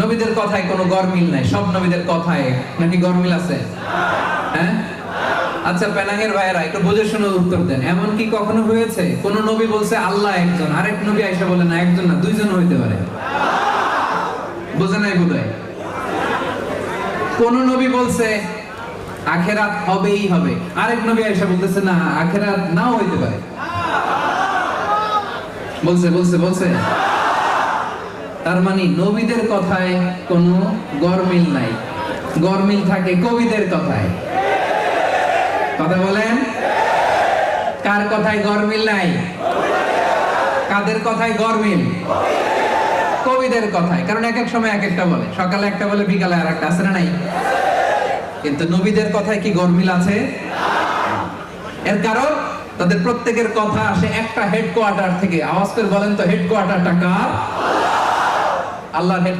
নবীদের কথায় কোনো গরমিল নাই, সব নবীদের কথায়। নাকি গরমিল আছে? হ্যাঁ? আচ্ছা পেনাঙ্গের ভাইয়েরা, একটু বুঝে শুনে উত্তর দেন। এমন কি কখনো হয়েছে? কোন নবী বলছে, আল্লাহ একজন আরেক নবী আইসা বলে, না, একজন না, দুইজন হইতে পারে। বোঝে নাই বোধহয়? কোন নবী বলছে, আখেরাত হবেই হবে আরেক নবী আইসা বলতেছে, না, আখেরাত নাও হইতে পারে। বলছে বলছে বলছে। তার মানে নবীদের কথায় কোনো গরমিল নাই। গরমিল থাকে কবিদের কথায়। কথা বলেন? কার কথায় গরমিল নাই? কাদের কথায় গরমিল? কবিদের কথায়। কারণ এক এক সময় এক একটা বলে। সকালে একটা বলে, বিকালে আর একটা আছে নাই? কিন্তু নবীদের কথায় কি গরমিল আছে? এর কারণ, তাদের প্রত্যেকের কথা আসে একটা হেডকোয়ার্টার থেকে। আওয়াজ করে বলেন তো হেডকোয়ার্টারটা কার? আল্লাহর হেড